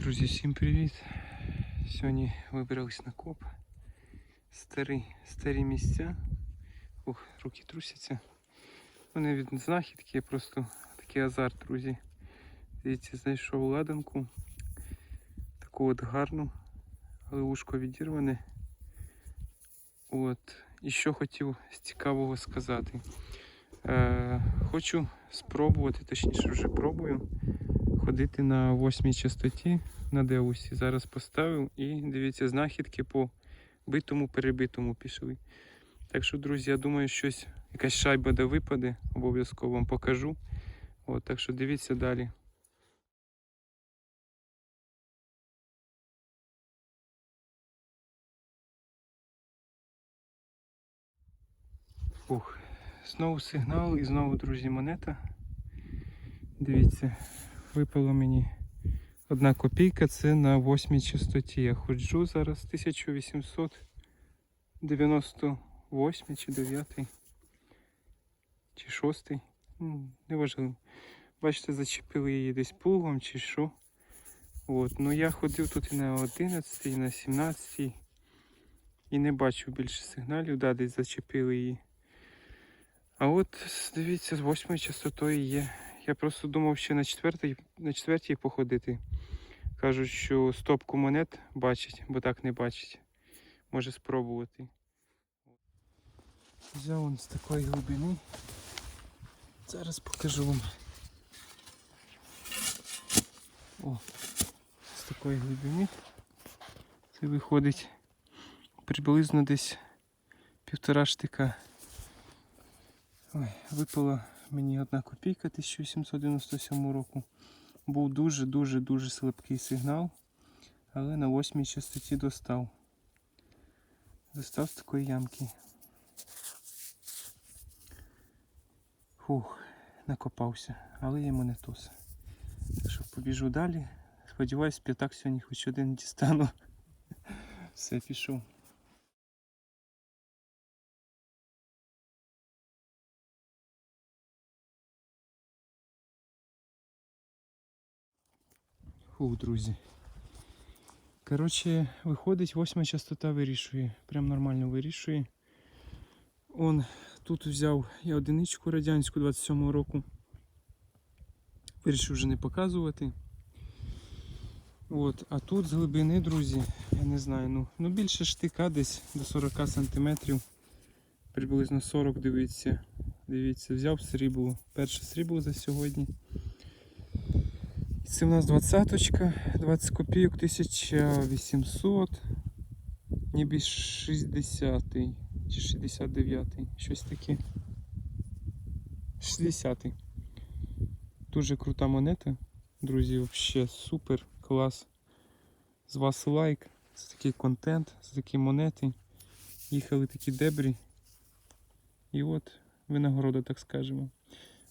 Друзі, всім привіт! Сьогодні вибрались на коп. Старі, старі місця. Ох, руки трусяться. Вони від знахідки, просто такий азарт, друзі. Дивіться, знайшов ладанку. Таку от гарну, але ушко відірване. От. І що хотів з цікавого сказати. Е, хочу спробувати, точніше вже пробую ходити на восьмій частоті на Деусі. Зараз поставив і дивіться, знахідки по битому перебитому пішли. Так що, друзі, я думаю, щось, якась шайба де випаде, обов'язково вам покажу. От, так що дивіться далі. Ух, знову сигнал і знову, друзі, монета. Дивіться, випало мені одна копійка, це на восьмій частоті. Я ходжу зараз 1898 чи 9 чи 6. Неважливо. Бачите, зачепили її десь пугом чи що. От. Ну я ходив тут і на 11, і на 17 і не бачу більше сигналів, да, десь зачепили її. А от дивіться, з восьмою частотою є. Я просто думав ще на четвертій, на четвертій походити. Кажуть, що стопку монет бачить, бо так не бачить. Може спробувати. Взяв он з такої глибини. Зараз покажу вам. О, з такої глибини. Це виходить приблизно десь півтора штика. Ой, випала мені одна копійка 1897 року. Був дуже-дуже-дуже слабкий сигнал, але на восьмій частоті достав. Достав з такої ямки. Фух, накопався, але є монетос. Так що побіжу далі. Сподіваюсь, п'ятак сьогодні хоч один дістану. Все, пішов. Фу, друзі. Коротше, виходить, восьма частота вирішує. Прям нормально вирішує. Он тут взяв я одиничку радянську 27-го року. Вирішив вже не показувати. От, а тут з глибини, друзі, я не знаю, ну, ну більше штика десь до 40 см. Приблизно 40, дивіться. Дивіться, взяв срібло. Перше срібло за сьогодні. Це у нас двадцяточка, 20 копійок, 1800, ніби 60 чи 69 щось таке. 60 Дуже крута монета. Друзі, взагалі супер, клас. З вас лайк. Це такий контент, це такі монети. Їхали такі дебрі. І от винагорода, так скажемо.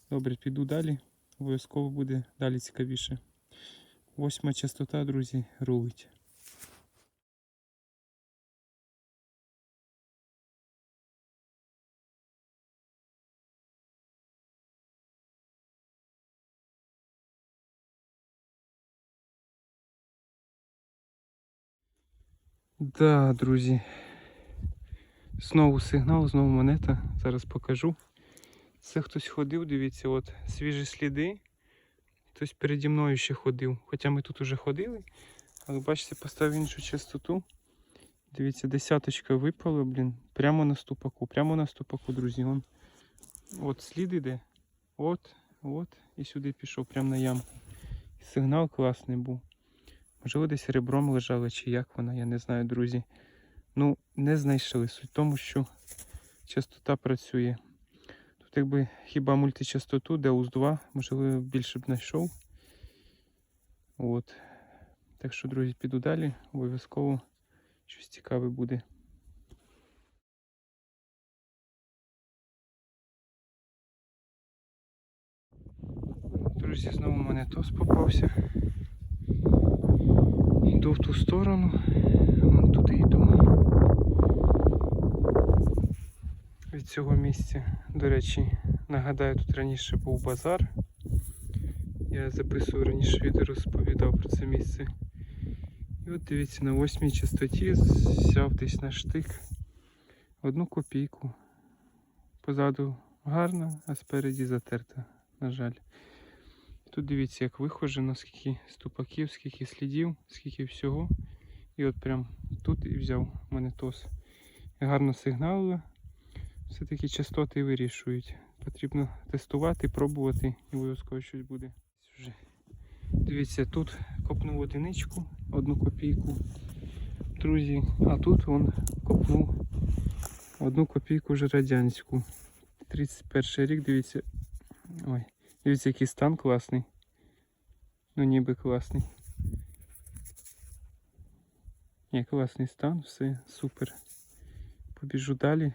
Добре, піду далі. Обов'язково буде далі цікавіше. Восьма частота, друзі, рулить. Да, друзі. Знову сигнал, знову монета. Зараз покажу. Це хтось ходив, дивіться, от свіжі сліди. Хтось переді мною ще ходив. Хоча ми тут уже ходили. Але бачите, поставив іншу частоту. Дивіться, десяточка випала, блін. Прямо на ступаку. Прямо на ступаку, друзі. Вон. От слід іде. От, от. І сюди пішов, прямо на ямку. І сигнал класний був. Можливо, десь ребром лежала, чи як вона, я не знаю, друзі. Ну, не знайшли. Суть тому, що частота працює. Тут якби хіба мультичастоту, Deus 2, можливо, більше б знайшов. От. Так що, друзі, піду далі. Обов'язково щось цікаве буде. Друзі, знову мене тос попався. Йду в ту сторону, вон туди йду. Цього місця, до речі, нагадаю, тут раніше був базар. Я записував раніше відео, розповідав про це місце. І от дивіться, на восьмій частоті взяв десь на штик одну копійку. Позаду гарна, а спереді затерта, на жаль. Тут дивіться, як вихожено, скільки ступаків, скільки слідів, скільки всього. І от прям тут і взяв монетос. Гарно сигналили. Все-таки частоти вирішують. Потрібно тестувати, пробувати і обов'язково щось буде. Вже. Дивіться, тут копнув одиничку, одну копійку. Друзі, а тут він копнув одну копійку вже радянську. 31 рік, дивіться. Ой, дивіться, який стан класний. Ну ніби класний. Ні, класний стан, все супер. Побіжу далі.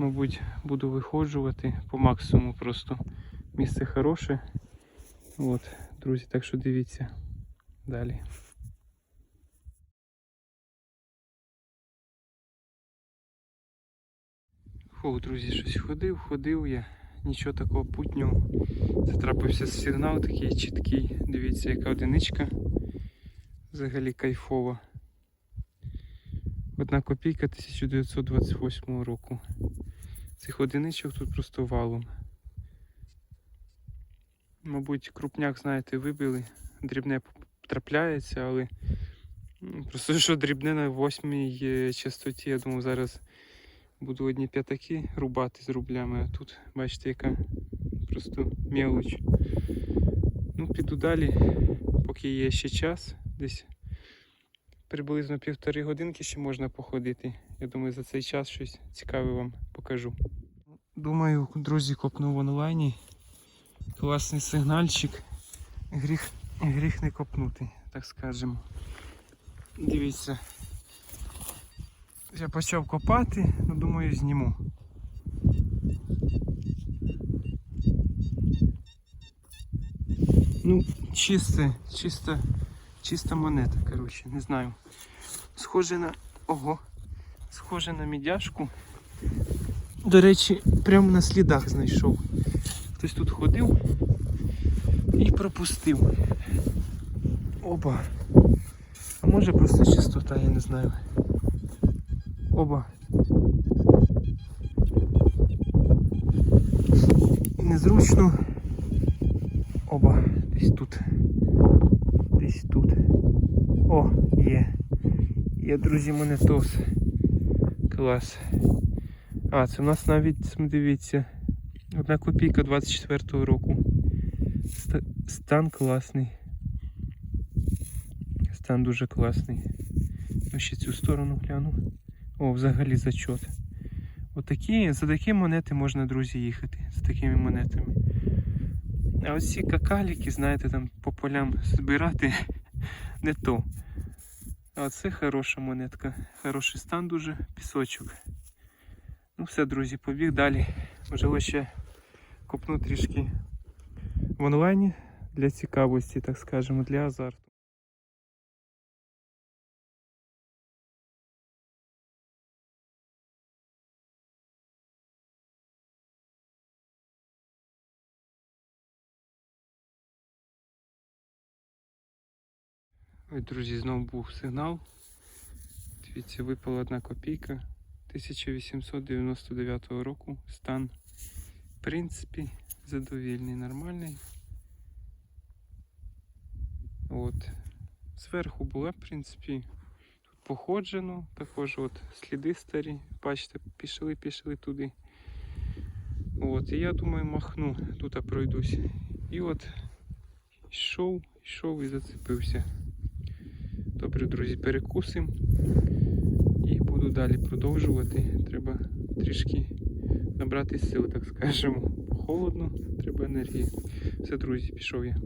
Мабуть, буду виходжувати по максимуму просто. Місце хороше. От, друзі, так що дивіться далі. Фу, друзі, щось ходив, ходив я. Нічого такого путнього. Затрапився сигнал такий чіткий. Дивіться, яка одиничка. Взагалі кайфова. Одна копійка 1928 року. Цих одиничок тут просто валом. Мабуть, крупняк, знаєте, вибили. Дрібне трапляється, але просто що дрібне на восьмій е, частоті, я думаю, зараз буду одні п'ятаки рубати з рублями, а тут бачите, яка просто мелоч. Ну, піду далі, поки є ще час, десь приблизно півтори годинки ще можна походити. Я думаю, за цей час щось цікаве вам покажу. Думаю, друзі, копнув в онлайні. Класний сигнальчик. Гріх, гріх не копнути, так скажемо. Дивіться. Я почав копати, ну думаю, зніму. Ну, чисте, чиста, чиста монета, коротше, не знаю. Схоже на. Ого, схоже на мідяшку. До речі, прямо на слідах знайшов. Хтось тут ходив і пропустив. Опа. А може просто чистота, я не знаю. Оба. Незручно. Оба. Десь тут. Десь тут. О, є. Є, друзі, монетос. Клас. А, це в нас навіть, дивіться, одна копійка 24-го року. Стан класний. Стан дуже класний. Ну, ще цю сторону гляну. О, взагалі зачот. Отакі, за такі монети можна, друзі, їхати. За такими монетами. А ось ці какаліки, знаєте, там по полям збирати не то. А це хороша монетка. Хороший стан дуже, пісочок. Ну все, друзі, побіг далі. Можливо, ще копну трішки в онлайні для цікавості, так скажемо, для азарту. Ой, друзі, знову був сигнал. Дивіться, випала одна копійка 1899 року. Стан, в принципі, задовільний, нормальний. От. Зверху була, в принципі, тут походжено, також от сліди старі. Бачите, пішли, пішли туди. От, і я думаю, махну, тут пройдусь. І от йшов, йшов і зацепився. Добре, друзі, перекусимо і буду далі продовжувати. Треба трішки набрати сили, так скажемо. Холодно, треба енергії. Все, друзі, пішов я.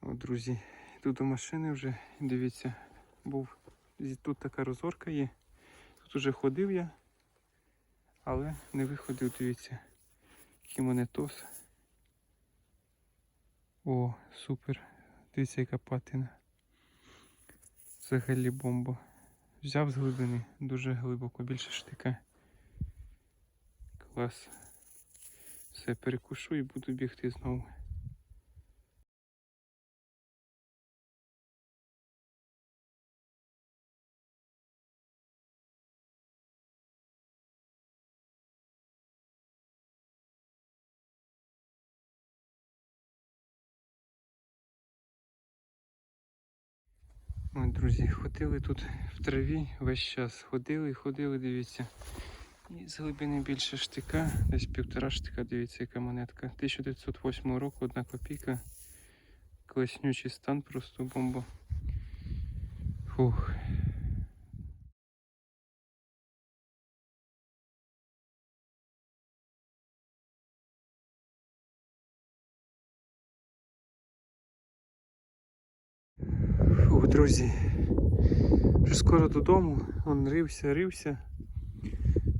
От, друзі, йду до машини вже. Дивіться, був тут така розорка є. Тут уже ходив я, але не виходив, дивіться. Який монетос. О, супер. Дивіться, яка патина. Взагалі бомба. Взяв з глибини, дуже глибоко, більше штика. Клас. Все, перекушу і буду бігти знову. Ой, друзі, ходили тут в траві весь час. Ходили, ходили, дивіться. І з глибини більше штика, десь півтора штика, дивіться, яка монетка. 1908 року, одна копійка. Класнючий стан, просто бомба. Фух. Друзі. Вже скоро додому. Он рився, рився.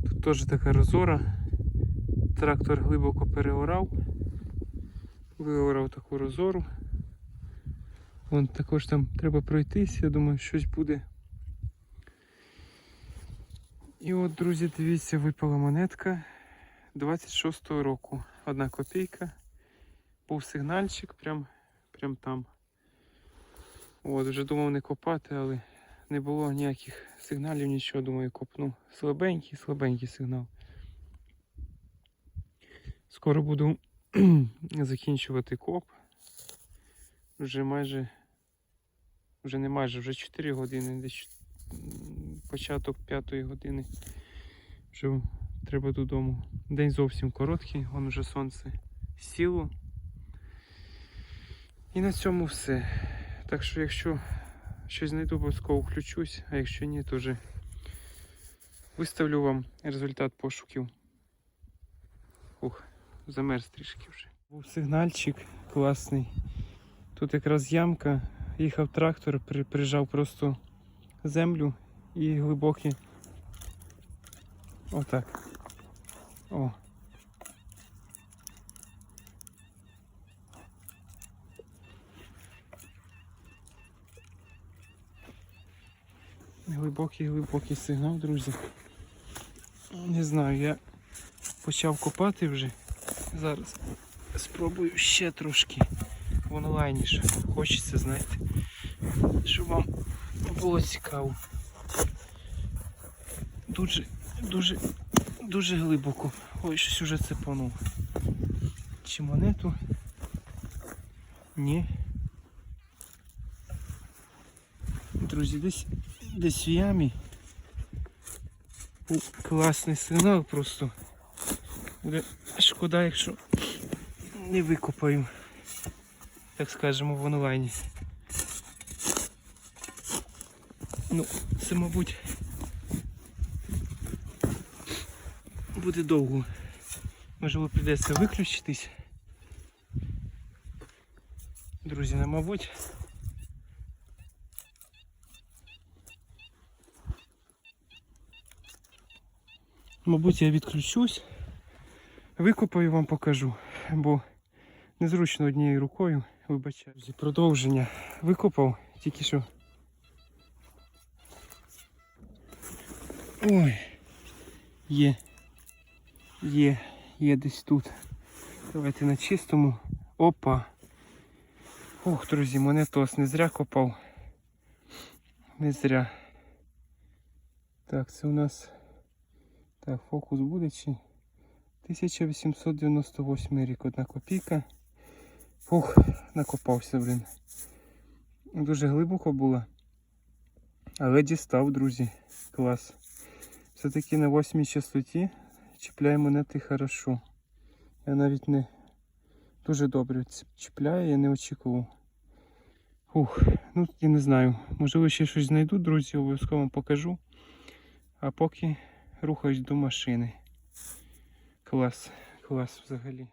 Тут теж така розора. Трактор глибоко переорав. Виорав таку розору. Вон також там треба пройтись, я думаю, щось буде. І от, друзі, дивіться, випала монетка 26-го року. Одна копійка. Був сигнальчик прям, прям там. От, вже думав не копати, але не було ніяких сигналів, нічого, думаю, копну. Слабенький, слабенький сигнал. Скоро буду закінчувати коп. Вже майже, вже не майже, вже 4 години, десь початок 5 години. Вже треба додому. День зовсім короткий, вон вже сонце сіло. І на цьому все. Так що, якщо щось знайду, обов'язково включусь, а якщо ні, то вже виставлю вам результат пошуків. Ух, замерз трішки вже. Був сигнальчик класний. Тут якраз ямка, їхав трактор, при- прижав просто землю і глибокі. Отак. О. Глибокий, глибокий сигнал, друзі. Не знаю, я почав копати вже. Зараз спробую ще трошки в онлайніше. Хочеться, знаєте, щоб вам було цікаво. Дуже, дуже, дуже глибоко. Ой, щось уже цепанув. Чи монету? Ні. Друзі, десь десь в ямі. Був класний сигнал просто. Буде шкода, якщо не викопаю, так скажемо, в онлайні. Ну, це, мабуть, буде довго. Можливо, прийдеться виключитись. Друзі, ну, мабуть. Мабуть, я відключусь. Викопаю вам покажу, бо незручно однією рукою. Вибачаю. Продовження викопав, тільки що. Ой, є. Є, є десь тут. Давайте на чистому. Опа. Ох, друзі, монетос не зря копав. Не зря. Так, це у нас. Так, фокус буде чи. 1898 рік, одна копійка. Фух, накопався, блін. Дуже глибоко було. Але дістав, друзі. Клас. Все-таки на 8 частоті чіпляє монети хорошо. Я навіть не дуже добре чіпляю, я не очікував. Фух, ну я не знаю. Можливо, ще щось знайду, друзі, обов'язково покажу. А поки рухаюсь до машини. Клас, клас взагалі.